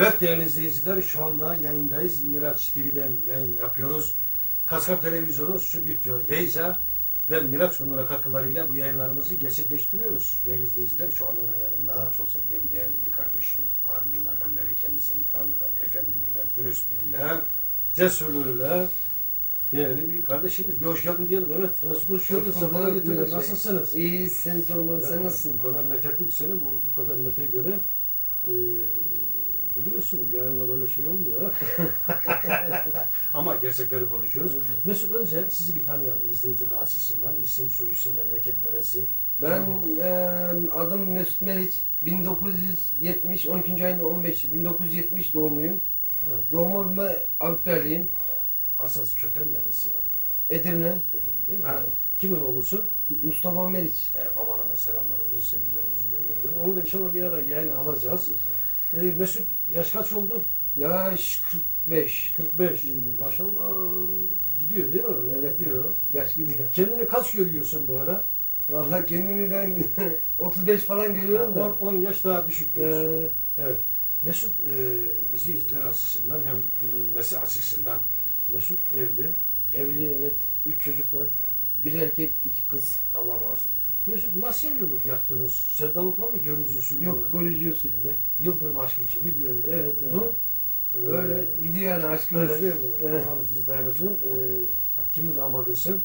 Evet değerli izleyiciler şu anda yayındayız. Miraç TV'den yayın yapıyoruz. Kaskar Televizyonu Stüdyo Leyza ve Miraç Kundu'na katkılarıyla bu yayınlarımızı gerçekleştiriyoruz. Değerli izleyiciler şu anda da yanımda çok sevdiğim değerli bir kardeşim var. Yıllardan beri kendisini tanırım. Efendiliğiyle, dürüstlüğüyle, cesurluğuyla değerli bir kardeşimiz. Bir hoş geldin diyelim. Evet. Nasıl hoş geldin? Sefalar getirdin. Nasılsınız? İyi sen sormalı sen nasılsın? Bu kadar methettik seni, bu, bu kadar mete göre e, biliyorsun bu yayınlar öyle şey olmuyor. Ama gerçekleri konuşuyoruz. Mesut önce sizi bir tanıyalım izleyiciler açısından. İsim, soyisim, memleket neresi? Ben eee, adım Mesut Meriç. 1970 12. ayın 15 1970 doğumluyum. Evet. Doğma büyüme Avrupalı'yım. Asas köken neresi? Edirne. Edirne değil mi? Ha, Kimin oğlusun? Mustafa Meriç. E, babana da selamlarımızı, sevgilerimizi gönderiyorum. Onu da inşallah bir ara yayına alacağız. E, Mesut yaş kaç oldu? Yaş 45. 45. Hı. Maşallah gidiyor değil mi? Evet Gidiyor. Yaş gidiyor. Kendini kaç görüyorsun böyle? Vallahi kendimi ben 35 falan görüyorum da. 10 yaş daha düşük diyorsun. Eee, Evet. Mesut e, izleyiciler açısından hem bilinmesi açısından Mesut evli. evli evet. 3 çocuk var. Bir erkek, iki kız. Allah bağışlasın. Mesut nasıl evlilik yaptınız? Sevdalıkla mı görücü usulü Yok mü? görücü usulüyle. Yıldırım aşkı gibi bir evlilik Evet, oldu. Ee, Öyle gidiyor yani aşkımız. Öyle değil mi? Evet. Allah siz daim etsin. Ee, kimi damadısın?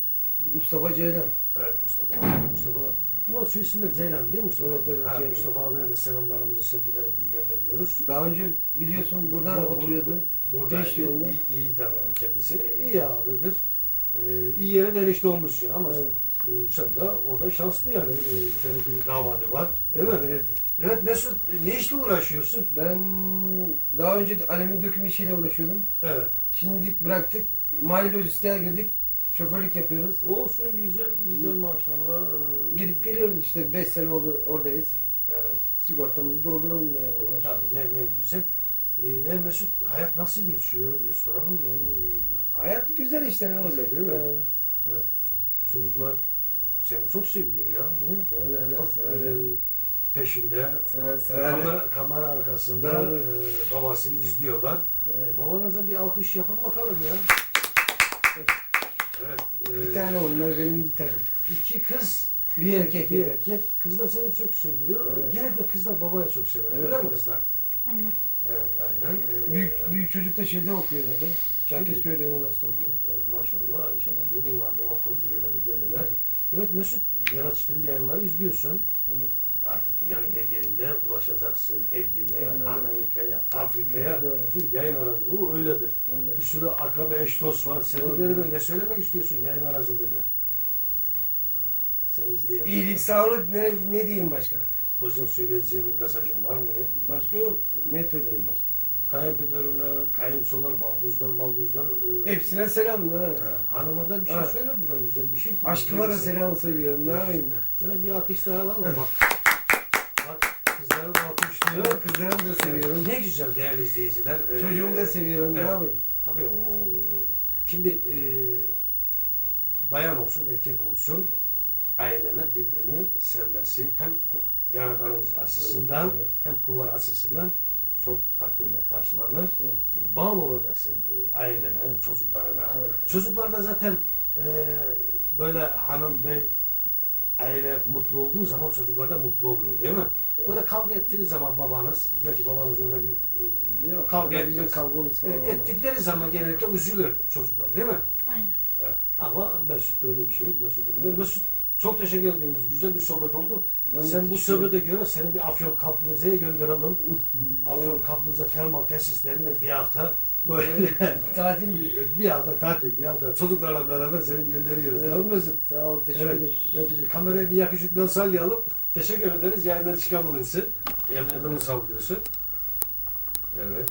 Mustafa Ceylan. Evet Mustafa. Mustafa. Bunlar şu isimler Ceylan değil mi Mustafa? Evet, evet, Ha, Ceylan. Mustafa abiye de selamlarımızı, sevgilerimizi gönderiyoruz. Daha önce biliyorsun burada Bu- oturuyordu. Burada iyi, iyi, iyi tanırım kendisini. İyi abidir. Ee, iyi yere de enişte olmuş ya ama Evet. E, sen de orada şanslı yani. Ee, senin bir damadı var. Değil mi? Evet. Evet Mesut ne işle uğraşıyorsun? Ben daha önce alüminyum döküm işiyle uğraşıyordum. Evet. Şimdilik bıraktık. Mail lojistliğe girdik. Şoförlük yapıyoruz. Olsun güzel, güzel maşallah. Ee, Gidip geliyoruz işte 5 sene oldu oradayız. Evet. Sigortamızı dolduralım diye Tabii uğraşıyoruz. ne, ne güzel. Ee, e, Mesut hayat nasıl geçiyor? Ya, soralım yani. Hayat güzel işte ne olacak Değil mi? Ee, Çocuklar seni çok seviyor ya. Niye? öyle öyle. Bak, severler. e, peşinde Sever- kamera, kamera arkasında e, babasını izliyorlar. Evet. Babanıza bir alkış yapın bakalım ya. Evet. e, Bir tane onlar benim bir tane. iki kız, Bir erkek. bir erkek. Kız da seni çok seviyor. Evet. Genellikle kızlar babaya çok sever. Evet, Öyle mi kızlar? Aynen. Evet, aynen. E, Büyük, büyük çocuk da şeyde okuyor zaten. Çerkezköy'de üniversite okuyor. Evet, maşallah. İnşallah diye bunlar da okur, bir yerlere gelirler. Evet Mesut, Miraç TV yayınları izliyorsun. Evet. Artık dünyanın her yerinde ulaşacaksın. Edirne'ye, Evet, evet. Amerika'ya, Afrika'ya. Doğru. Çünkü yayın aracılığı öyledir. Öyle. Bir sürü akraba eş dost var. Sevdiklerine ne söylemek istiyorsun yayın aracılığıyla? Seni izleyen. İyilik, sağlık ne, ne diyeyim başka? Özün söyleyeceğim bir mesajın var mı? Başka yok. Ne söyleyeyim başka? Kayınpederine, kayınçolar, balduzlar, malduzlar. E, Hepsine selam ha. e, hanıma da bir şey Ha. söyle buradan güzel bir şey. Aşkıma da Güzel. selam söylüyorum. Ne yapayım da? Sana bir alkış daha alalım bak. bak kızları da alkışlıyor. Kızlarımı da seviyorum. Ne güzel değerli izleyiciler. Ee, Çocuğumu da seviyorum. Ne evet. yapayım? Tabii o. Şimdi e, bayan olsun, erkek olsun aileler birbirini sevmesi hem ku- yaradanımız açısından Evet. hem kullar açısından çok takdirle karşılanır. Evet. Çünkü bağlı olacaksın e, ailene, çocuklarına. Evet. Çocuklar da zaten e, böyle hanım bey aile mutlu olduğu zaman çocuklar da mutlu oluyor değil mi? Evet. Böyle kavga ettiği zaman babanız, gerçi babanız öyle bir e, Yok, kavga bizim etmez. kavgamız E, falan olmaz. ettikleri zaman genellikle üzülür çocuklar değil mi? Aynen. Evet. Ama Mesut'ta öyle bir şey yok. Mesut, Evet. Mesut çok teşekkür ediyoruz. Güzel bir sohbet oldu. Ben Sen bu sohbete göre seni bir Afyon Kaplıca'ya gönderelim. Afyon Kaplıca termal tesislerinde bir hafta böyle Tatil mi? bir hafta tatil, bir hafta çocuklarla beraber seni gönderiyoruz. Evet. Tamam mı Mesut? Sağ ol, teşekkür Evet. ederim. Evet, kameraya bir yakışıklı sallayalım. Teşekkür ederiz. Yayından çıkabilirsin. El, elini sallıyorsun. Evet.